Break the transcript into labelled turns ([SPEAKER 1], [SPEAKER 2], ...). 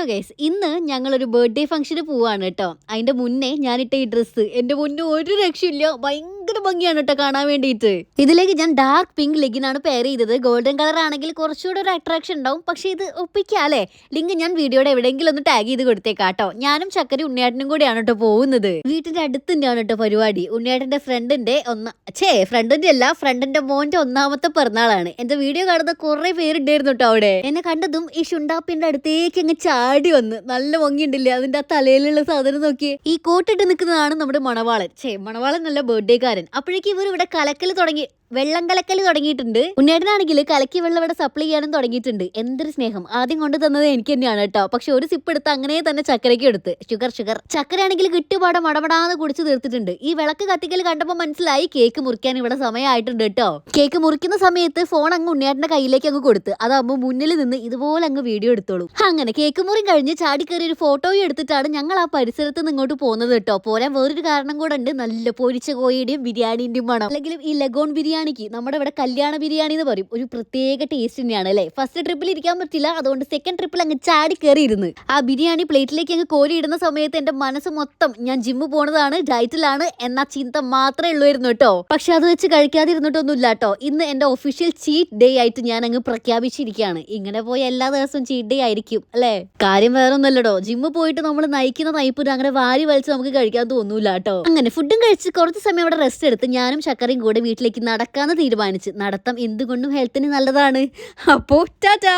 [SPEAKER 1] So guys ഇന്ന് ഞങ്ങളൊരു birthday ഫംഗ്ഷന് പോവാണ് കേട്ടോ അതിന്റെ മുന്നേ ഞാനിട്ട ഈ ഡ്രസ്സ് എന്റെ മുന്നേ ഒരു രക്ഷയില്ല. ഭയങ്കര ഭംഗിയാണ് കേട്ടോ കാണാൻ വേണ്ടിയിട്ട് ഇതിലേക്ക് ഞാൻ ഡാർക്ക് പിങ്ക് ലെഗിനാണ് പെയർ ചെയ്തത്. ഗോൾഡൻ കളർ ആണെങ്കിൽ കുറച്ചുകൂടെ ഒരു അട്രാക്ഷൻ ഉണ്ടാവും. പക്ഷെ ഇത് ഒപ്പിക്കാല്ലേ ലിങ്ക് ഞാൻ വീഡിയോയുടെ എവിടെയെങ്കിലും ഒന്ന് ടാഗ് ചെയ്ത് കൊടുത്തേക്കാട്ടോ. ഞാനും ചക്കരി ഉണ്ണിയാട്ടനും കൂടിയാണ് കേട്ടോ പോകുന്നത്. വീട്ടിന്റെ അടുത്ത് തന്നെയാണ് കേട്ടോ പരിപാടി. ഉണ്ണിയാട്ടന്റെ ഫ്രണ്ടിന്റെ ഒന്ന് ഛേ ഫ്രണ്ടിന്റെ അല്ല ഫ്രണ്ടിന്റെ മോന്റെ ഒന്നാമത്തെ പിറന്നാളാണ്. എന്റെ വീഡിയോ കാണുന്ന കുറെ പേരുണ്ടായിരുന്നു കേട്ടോ അവിടെ. എന്നെ കണ്ടതും ഈ ഷുണ്ടാപ്പിന്റെ അടുത്തേക്ക് അങ്ങ് ചാടി വന്ന്. നല്ല ഭംഗിയുണ്ടല്ലേ? അതിന്റെ ആ തലയിലുള്ള സാധനം നോക്കിയേ. ഈ കോട്ടിട്ട് നിൽക്കുന്നതാണ് നമ്മുടെ മണവാളൻ. ഛേ മണവാളൻ നല്ല ബർത്ത്ഡേക്കാരൻ അപ്പോഴേക്കും ഇവർ ഇവിടെ കലക്കൽ തുടങ്ങി. വെള്ളം കലക്കൽ തുടങ്ങിയിട്ടുണ്ട്. ഉണ്ണേട്ടനാണെങ്കിൽ കലക്കി വെള്ളം ഇവിടെ സപ്ലൈ ചെയ്യാനും തുടങ്ങിയിട്ടുണ്ട്. എന്തൊരു സ്നേഹം. ആദ്യം കൊണ്ടു തന്നത് എനിക്ക് തന്നെയാണ് കേട്ടോ. പക്ഷെ ഒരു സിപ്പ് എടുത്ത് അങ്ങനെ തന്നെ ചക്കരയ്ക്ക് എടുത്ത്. ഷുഗർ ഷുഗർ ചക്കരയാണെങ്കിൽ കിട്ടുപാടം മടമടാന്ന് കുടിച്ചു തീർത്തിട്ടുണ്ട്. ഈ വിളക്ക് കത്തിക്കൽ കണ്ടപ്പോൾ മനസ്സിലായി കേക്ക് മുറിക്കാൻ ഇവിടെ സമയമായിട്ടുണ്ട് കേട്ടോ. കേക്ക് മുറിക്കുന്ന സമയത്ത് ഫോൺ അങ്ങ് ഉണ്ണിയേട്ടന്റെ കയ്യിലേക്ക് അങ്ങ് കൊടുത്ത്. അതാകുമ്പോൾ മുന്നിൽ നിന്ന് ഇതുപോലെ അങ്ങ് വീഡിയോ എടുത്തോളൂ. അങ്ങനെ കേക്ക് മുറി കഴിഞ്ഞ് ചാടി കയറി ഒരു ഫോട്ടോയും എടുത്തിട്ടാണ് ഞങ്ങൾ ആ പരിസരത്ത് നിന്ന് ഇങ്ങോട്ട് പോകുന്നത് കേട്ടോ. പോരാൻ വേറൊരു കാരണം കൂടെ ഉണ്ട്. നല്ല പൊരിച്ച കോഴിയുടെയും ബിരിയാണിന്റെയും മണം. അല്ലെങ്കിൽ ഈ ലഗോൺ ബിരിയാണിക്ക് നമ്മുടെ ഇവിടെ കല്യാണ ബിരിയാണി എന്ന് പറയും. ഒരു പ്രത്യേക ടേസ്റ്റ് തന്നെയാണ് അല്ലേ? ഫസ്റ്റ് ട്രിപ്പിൽ ഇരിക്കാൻ പറ്റില്ല അതുകൊണ്ട് സെക്കൻഡ് ട്രിപ്പിൽ അങ്ങ് ചാടി കയറിയിരുന്നു ആ ബിരിയാണി പ്ലേറ്റിലേക്ക് അങ്ങ് കോരി ഇടുന്ന സമയത്ത് എന്റെ മനസ്സ് മൊത്തം ഞാൻ ജിമ്മ് പോണതാണ് ഡയറ്റിലാണ് എന്ന ചിന്ത മാത്രമേ ഉള്ളുവായിരുന്നു കേട്ടോ. പക്ഷെ അത് വെച്ച് കഴിക്കാതിരുന്നിട്ടൊന്നുമില്ല കേട്ടോ. ഇന്ന് എന്റെ ഒഫീഷ്യൽ ചീറ്റ് ഡേ ആയിട്ട് ഞാൻ അങ്ങ് പ്രഖ്യാപിച്ചിരിക്കുകയാണ്. ഇങ്ങനെ പോയ എല്ലാ ദിവസവും ചീറ്റ് ഡേ ആയിരിക്കും അല്ലേ? കാര്യം വേറെ ഒന്നല്ലടോ ജിമ്മ് പോയിട്ട് നമ്മൾ നയിക്കുന്ന നയിപ്പിന് അങ്ങനെ വാരി വലിച്ച് നമുക്ക് കഴിക്കാൻ തോന്നൂല കേട്ടോ. അങ്ങനെ ഫുഡും കഴിച്ച് കുറച്ച് സമയം അവിടെ റെസ്റ്റ് എടുത്ത് ഞാനും ചക്കരയും കൂടെ വീട്ടിലേക്ക് നടക്കാന്ന് തീരുമാനിച്ച്. നടത്തം എന്തുകൊണ്ടും ഹെൽത്തിന് നല്ലതാണ്. അപ്പോ ടാറ്റാ!